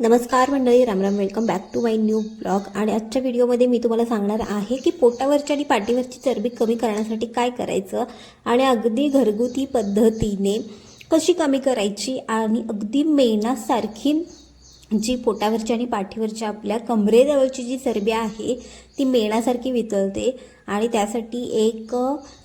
नमस्कार मंडळी रामराम welcome back to my new blog आणि आजच्या व्हिडिओमध्ये मी तुम्हाला सांगणार आहे की पोटावरची आणि पाठीवरची चरबी कमी करण्यासाठी काय करायचं आणि अगदी घरगुती पद्धतीने कशी कमी करायची आणि अगदी मेणासारखी जी पोटावरची आणि पाठीवरची आपल्या कमरेजवळची जी चरबी आहे ती मेणासारखी वितळते आणि त्यासाठी एक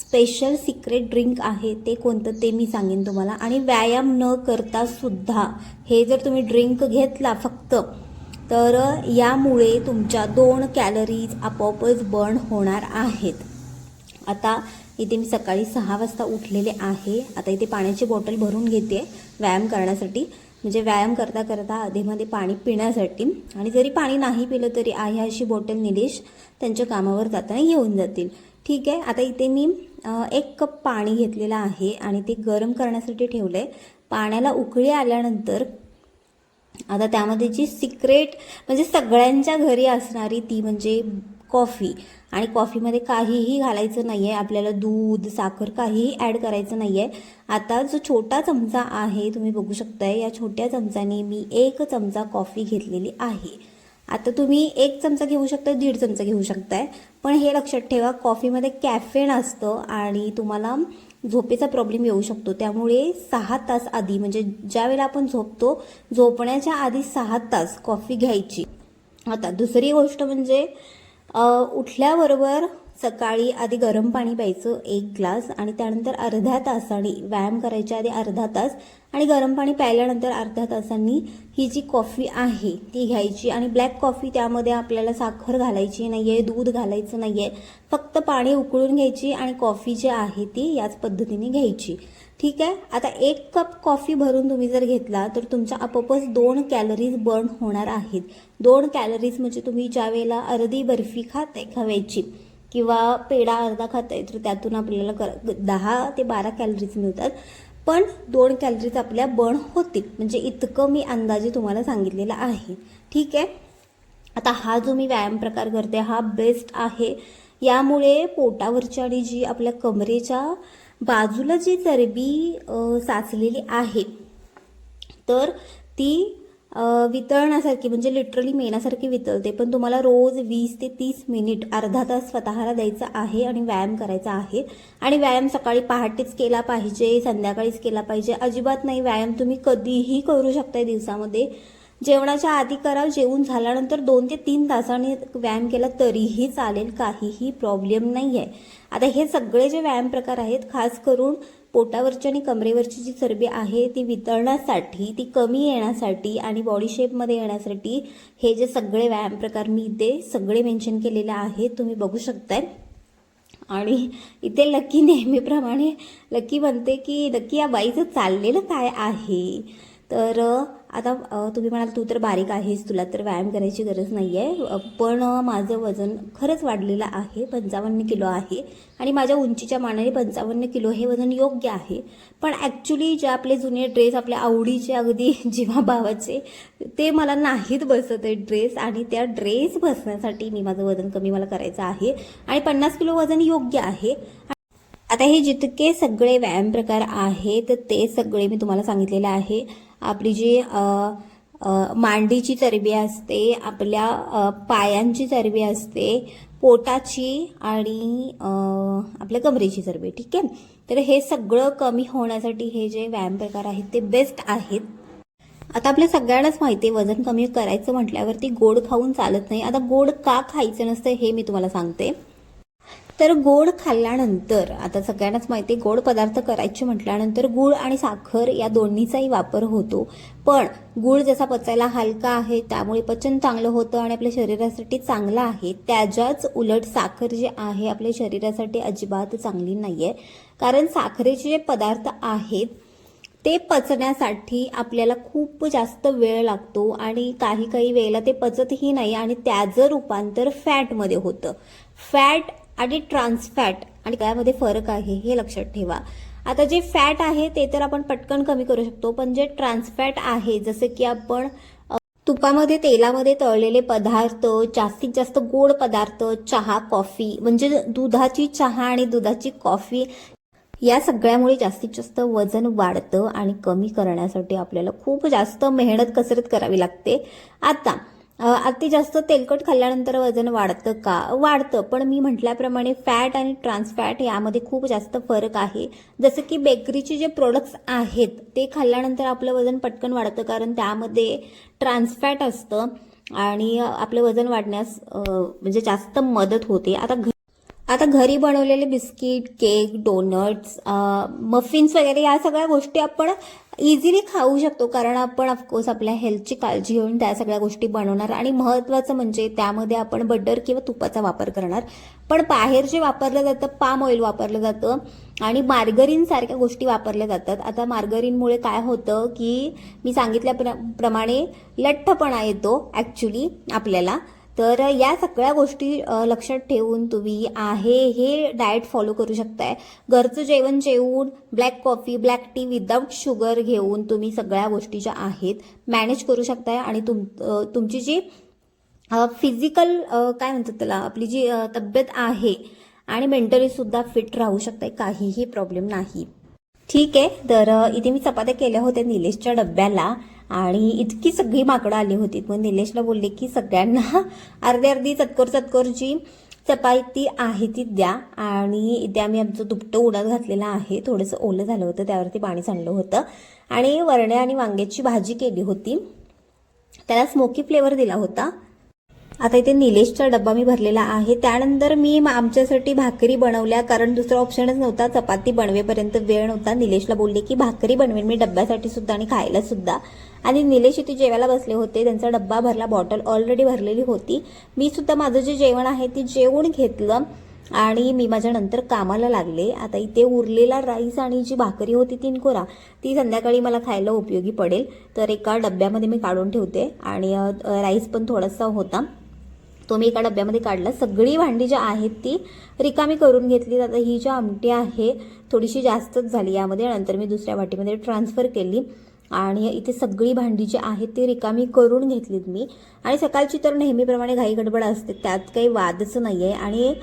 स्पेशल सिक्रेट ड्रिंक आहे ते कोणतं ते मी सांगेन तुम्हाला. आणि व्यायाम न करता सुद्धा हे जर तुम्ही ड्रिंक घेतला फक्त तर यामुळे तुमच्या दोन कॅलरीज आपोआपच बर्न होणार आहेत. आता इथे मी सकाळी सहा वाजता उठलेले आहे. आता इथे पाण्याची बॉटल भरून घेते व्यायाम करण्यासाठी. म्हणजे व्यायाम करता करता आधीमध्ये पाणी पिण्यासाठी आणि जरी पाणी नाही पिलं तरी आहे अशी बॉटल निलेश त्यांच्या कामावर जाताना येऊन जातील. ठीक आहे आता इथे मी एक कप पाणी घेतलेलं आहे आणि ते गरम करण्यासाठी ठेवलं आहे पाण्याला उकळी आल्यानंतर आता त्यामध्ये जी सिक्रेट म्हणजे सगळ्यांच्या घरी असणारी ती म्हणजे कॉफी. आणि कॉफीमध्ये काहीही घालायचं नाही आहे आपल्याला दूध साखर काहीही ॲड करायचं नाही आहे आता जो छोटा चमचा आहे तुम्ही बघू शकताय या छोट्या चमचाने मी एक चमचा कॉफी घेतलेली आहे. आता तुम्ही एक चमचा घेऊ शकता दीड चमचा घेऊ शकताय. पण हे लक्षात ठेवा कॉफीमध्ये कॅफेन असतं आणि तुम्हाला झोपेचा प्रॉब्लेम येऊ शकतो. त्यामुळे सहा तास आधी म्हणजे ज्यावेळेला आपण झोपतो झोपण्याच्या आधी सहा तास कॉफी घ्यायची. आता दुसरी गोष्ट म्हणजे उठल्याबरोबर सकाळी आधी गरम पाणी प्यायचं एक ग्लास आणि त्यानंतर अर्ध्या तासाने व्यायाम करायच्या आधी अर्धा तास आणि गरम पाणी प्यायल्यानंतर अर्ध्या तासांनी ही जी कॉफी आहे ती घ्यायची आणि ब्लॅक कॉफी त्यामध्ये आपल्याला साखर घालायची नाही आहे दूध घालायचं नाही आहे फक्त पाणी उकळून घ्यायची आणि कॉफी जी आहे ती याच पद्धतीने घ्यायची. ठीक आहे? आता एक कप कॉफी भरून तुम्ही जर घेतला तर तुमच्या आपोआपच दोन कॅलरीज बर्न होणार आहेत. दोन कॅलरीज म्हणजे तुम्ही ज्या वेळेला अर्धी बर्फी खाताय खव्याची किंवा पेढा अर्धा खाताय तर त्यातून आपल्याला कर दहा ते बारा कॅलरीज मिळतात. पण दोन कॅलरीज आपल्या बर्न होतील. म्हणजे इतकं मी अंदाजे तुम्हाला सांगितलेलं आहे. ठीक आहे? आता हा जो मी व्यायाम प्रकार करते हा बेस्ट आहे. यामुळे पोटावरची आणि जी आपल्या कमरेच्या बाजूला जी चरबी साचलेली आहे तर ती वितळण्यासारखी म्हणजे लिटरली मेण्यासारखी वितळते. पण तुम्हाला रोज वीस ते तीस मिनिट अर्धा तास स्वतःला द्यायचा आहे आणि व्यायाम करायचा आहे. आणि व्यायाम सकाळी पहाटेच केला पाहिजे संध्याकाळीच केला पाहिजे. अजिबात नाही व्यायाम तुम्ही कधीही करू शकताय दिवसामध्ये. जेवणाच्या आधी करा जेवून झाल्यानंतर दोन ते तीन तासांनी व्यायाम केला तरीही चालेल काहीही प्रॉब्लेम नाही आहे आता हे सगळे जे व्यायाम प्रकार आहेत खास करून पोटावरची आणि कमरेवरची जी चरबी आहे ती वितळण्यासाठी ती कमी येण्यासाठी आणि बॉडी शेपमध्ये येण्यासाठी हे जे सगळे व्यायाम प्रकार मी इथे सगळे मेन्शन केलेले आहेत तुम्ही बघू शकताय. आणि इथे लकी नेहमीप्रमाणे लकी म्हणते की लकी या बाईचं चाललेलं काय आहे? तर आता तुम्ही म्हणाल तू तर बारीक आहेस तुला तर व्यायाम करायची गरज नाही आहे पण माझं वजन खरंच वाढलेलं आहे पंचावन्न किलो आहे. आणि माझ्या उंचीच्या मानाने पंचावन्न किलो हे वजन योग्य आहे. पण ॲक्च्युली जे आपले जुने ड्रेस आपल्या आवडीचे अगदी जीवाभावाचे ते मला नाहीत बसत आहे ड्रेस आणि त्या ड्रेस बसण्यासाठी मी माझं वजन कमी मला करायचं आहे. आणि पन्नास किलो वजन योग्य आहे. आता हे जितके सगळे व्यायाम प्रकार आहेत ते सगळे मी तुम्हाला सांगितलेले आहे. आपली जी मांडीची चरबी असते आपल्या पायांची चरबी असते पोटाची आणि आपल्या कमरेची चरबी ठीक आहे? तर हे सगळं कमी होण्यासाठी हे जे व्यायाम प्रकार आहेत ते बेस्ट आहेत. आता आपल्या सगळ्यांनाच माहिती आहे वजन कमी करायचं म्हटल्यावरती गोड खाऊन चालत नाही. आता गोड का खायचं नसतं हे मी तुम्हाला सांगते. तर गोड खाल्ल्यानंतर आता सगळ्यांनाच माहिती आहे गोड पदार्थ करायचे म्हटल्यानंतर गूळ आणि साखर या दोन्हीचाही वापर होतो. पण गूळ जसा पचायला हलका आहे त्यामुळे पचन चांगलं होतं आणि आपल्या शरीरासाठी चांगलं आहे. त्याच्याच उलट साखर जे आहे आपल्या शरीरासाठी अजिबात चांगली नाही आहे कारण साखरेचे जे पदार्थ आहेत ते पचण्यासाठी आपल्याला खूप जास्त वेळ लागतो आणि काही काही वेळेला ते पचतही नाही आणि त्याचं रूपांतर फॅटमध्ये होतं. फॅट आणि ट्रान्सफॅट आणि त्यामध्ये फरक आहे हे लक्षात ठेवा. आता जे फॅट आहे ते तर आपण पटकन कमी करू शकतो पण जे ट्रान्सफॅट आहे जसं की आपण तुपामध्ये तेलामध्ये तळलेले पदार्थ जास्तीत जास्त गोड पदार्थ चहा कॉफी म्हणजे दुधाची चहा आणि दुधाची कॉफी या सगळ्यामुळे जास्तीत जास्त वजन वाढतं आणि कमी करण्यासाठी आपल्याला खूप जास्त मेहनत कसरत करावी लागते. आता अति जास्त तेलकट खाल्ल्यानंतर वजन वाढतं का? वाढतं पण मी म्हटल्याप्रमाणे फॅट आणि ट्रान्सफॅट यामध्ये खूप जास्त फरक आहे. जसं की बेकरीचे जे प्रोडक्ट्स आहेत ते खाल्ल्यानंतर आपलं वजन पटकन वाढतं कारण त्यामध्ये ट्रान्सफॅट असतं आणि आपलं वजन वाढण्यास म्हणजे जास्त मदत होते. आता घ आता घरी बनवलेले बिस्किट केक डोनट्स मफिन्स वगैरे या सगळ्या गोष्टी आपण इझिली खाऊ शकतो. कारण आपण ऑफकोर्स आपल्या हेल्थची काळजी घेऊन त्या सगळ्या गोष्टी बनवणार. आणि महत्त्वाचं म्हणजे त्यामध्ये आपण बटर किंवा तुपाचा वापर करणार. पण बाहेर जे वापरलं जातं पाम ऑइल वापरलं जातं आणि मार्गरीन सारख्या गोष्टी वापरल्या जातात. आता मार्गरीनमुळे काय होतं की मी सांगितल्याप्रमाणे लठ्ठपणा येतो ॲक्च्युली आपल्याला. तर या सगळ्या गोष्टी लक्षात ठेवून तुम्ही आहे हे डाएट फॉलो करू शकताय. घरचं जेवण जेवून black coffee black tea without sugar घेऊन तुम्ही सगळ्या गोष्टी ज्या आहेत मॅनेज करू शकताय. आणि तुम तुमची जी फिजिकल काय म्हणतात त्याला आपली जी तब्येत आहे आणि मेंटली सुद्धा फिट राहू शकताय काहीही प्रॉब्लेम नाही. ठीक आहे. तर इथे मी चपात्या केल्या होत्या निलेशच्या डब्याला. आणि इतकी सगळी माकडं आली होती. मग निलेशला बोलले की सगळ्यांना अर्धी अर्धी चतकोर चतकोरची चपाती आहे ती द्या आणि इथे आम्ही आमचं दुपटं उडत घातलेलं आहे. थोडंसं ओलं झालं होतं त्यावरती पाणी सांडलं होतं आणि वरण्या आणि वांग्याची भाजी केली होती. त्याला स्मोकी फ्लेवर दिला होता. आता इथे निलेशचा डब्बा मी भरलेला आहे. त्यानंतर मी आमच्यासाठी भाकरी बनवल्या कारण दुसरा ऑप्शनच नव्हता. चपाती बनवेपर्यंत वेळ नव्हता. निलेशला बोलले की भाकरी बनवेन मी डब्यासाठी सुद्धा आणि खायला सुद्धा. आणि निलेश इथे जेवायला बसले होते. त्यांचा डब्बा भरला बॉटल ऑलरेडी भरलेली होती. मी सुद्धा माझं जे जेवण आहे ते जेवून घेतलं आणि मी माझ्या नंतर कामाला लागले. आता इथे उरलेला राईस आणि जी भाकरी होती तीन कोरा ती संध्याकाळी मला खायला उपयोगी पडेल. तर एका डब्यामध्ये मी काढून ठेवते. आणि राईस पण थोडासा होता. तो मी एका डब्यामध्ये काढला सगळी भांडी जी आहेत ती रिकामी करून घेतली. आता ही जी आमटी आहे थोडीशी जास्तच झाली यामध्ये. नंतर मी दुसऱ्या वाटीमध्ये ट्रान्सफर केली. आणि इथे सगळी भांडी जी आहेत ती रिकामी करून घेतलीत मी. आणि सकाळची तर नेहमीप्रमाणे घाई गडबड असते. त्यात काही वादच नाही आहे आणि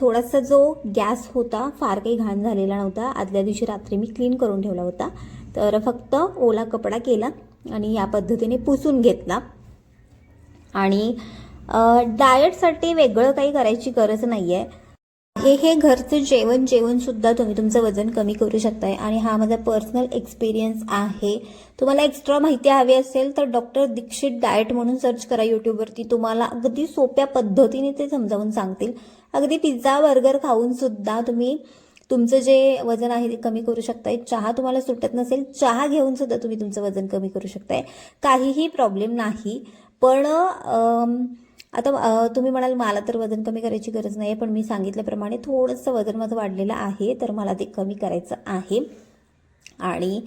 थोडासा जो गॅस होता फार काही घाण झालेला नव्हता. आदल्या दिवशी रात्री मी क्लीन करून ठेवला होता. तर फक्त ओला कपडा केला आणि या पद्धतीने पुसून घेतला. आणि डाएटसाठी वेगळं काही करायची गरज नाही आहे हे हे घरचं जेवण जेवणसुद्धा तुम्ही तुमचं वजन कमी करू शकताय आणि हा माझा पर्सनल एक्सपिरियन्स आहे. तुम्हाला एक्स्ट्रा माहिती हवी असेल तर डॉक्टर दीक्षित डाएट म्हणून सर्च करा यूट्यूबवरती तुम्हाला अगदी सोप्या पद्धतीने ते समजावून सांगतील. अगदी पिझ्झा बर्गर खाऊनसुद्धा तुम्ही तुमचं जे वजन आहे ते कमी करू शकताय. चहा तुम्हाला सुटत नसेल चहा घेऊन सुद्धा तुम्ही तुमचं वजन कमी करू शकताय. काहीही प्रॉब्लेम नाही. पण आता तुम्ही म्हणाल मला तर वजन कमी करायची गरज नाही पण मी सांगितल्याप्रमाणे थोडंसं वजन माझं वाढलेलं आहे तर मला ते कमी करायचं आहे. आणि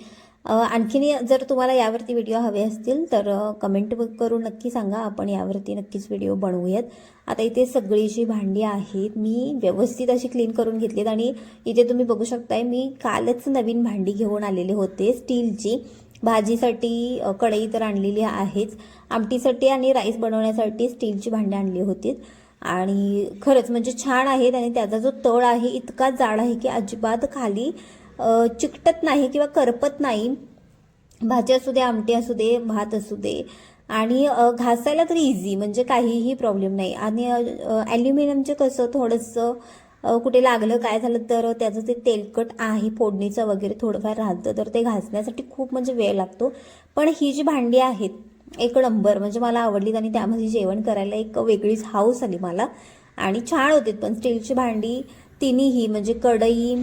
आणखीन जर तुम्हाला यावरती व्हिडिओ हवे असतील तर कमेंट करून नक्की सांगा. आपण यावरती नक्कीच व्हिडिओ बनवूयात. आता इथे सगळी जी भांडी आहेत मी व्यवस्थित अशी क्लीन करून घेतलीत. आणि इथे तुम्ही बघू शकताय मी कालच नवीन भांडी घेऊन आलेले होते स्टीलची. भाजीसाठी कढई तर आणलेली आहेच. आमटीसाठी आणि राईस बनवण्यासाठी स्टीलची भांडी आणली होती. आणि खरंच म्हणजे छान आहेत आणि त्याचा जो तळ आहे इतका जाड आहे की अजिबात खाली चिकटत नाही किंवा करपत नाही. भाजी असू दे आमटी असू दे भात असू दे. आणि घासायला तर इझी म्हणजे काहीही प्रॉब्लेम नाही. आणि ॲल्युमिनियमचे कसं थोडंसं कुठे लागलं काय झालं तर त्याचं ते तेलकट आहे फोडणीचं वगैरे थोडंफार राहतं तर ते घासण्यासाठी खूप म्हणजे वेळ लागतो. पण ही जी भांडी आहेत एक नंबर म्हणजे मला आवडलीत आणि त्यामध्ये जेवण करायला एक वेगळीच हाऊस आली मला. आणि छान होती पण स्टीलची भांडी तिन्हीही म्हणजे कढई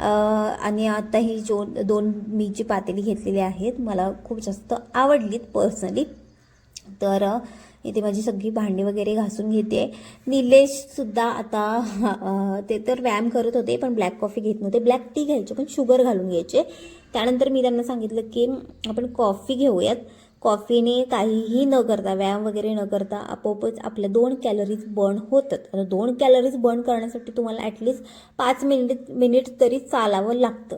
आणि आता ही जो दोन मी जी पातेली घेतलेली आहेत मला खूप जास्त आवडलीत पर्सनली तर इथे माझी सगळी भांडी वगैरे घासून घेते. निलेशसुद्धा आता ते तर व्यायाम करत होते पण ब्लॅक कॉफी घेत नव्हते. ब्लॅक टी घ्यायचे पण शुगर घालून घ्यायचे. त्यानंतर मी त्यांना सांगितलं की आपण कॉफी घेऊयात. कॉफीने काहीही न करता व्यायाम वगैरे न करता आपोआपच आपल्या दोन कॅलरीज बर्न होतात. आता दोन कॅलरीज बर्न करण्यासाठी तुम्हाला ॲटलिस्ट पाच मिनिट मिनिट तरी चालावं लागतं.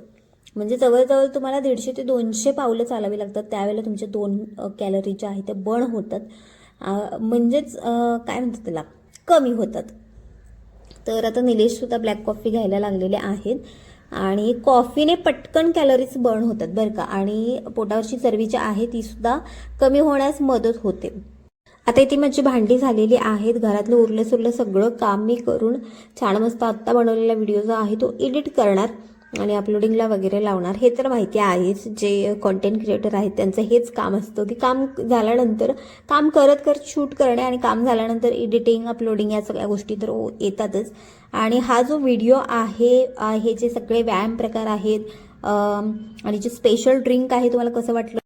म्हणजे जवळजवळ तुम्हाला दीडशे ते दोनशे पावलं चालावी लागतात. त्यावेळेला तुमचे दोन कॅलरी ज्या आहेत त्या बर्न होतात. म्हणजेच काय म्हणतात त्याला? कमी होतात. तर आता निलेशसुद्धा ब्लॅक कॉफी घ्यायला लागलेले आहेत. आणि कॉफीने पटकन कॅलरीज बर्न होतात बरं का. आणि पोटावरची चरबी जी आहे तीसुद्धा कमी होण्यास मदत होते. आता इथे माझी भांडी झालेली आहेत. घरातलं उरलं सुरलं सगळं काम मी करून छान मस्त आत्ता बनवलेला व्हिडिओ जो आहे तो एडिट करणार. आणि अपलोडिंगला वगैरे लावणार. हे तर माहिती आहेच. जे कॉन्टेंट क्रिएटर आहेत त्यांचं हेच काम असतं. की काम झाल्यानंतर काम करत करत शूट करणे आणि काम झाल्यानंतर एडिटिंग अपलोडिंग या सगळ्या गोष्टी तर येतातच. आणि हा जो व्हिडिओ आहे हे जे सगळे व्यायाम प्रकार आहेत आणि जे स्पेशल ड्रिंक आहे तुम्हाला कसं वाटलं?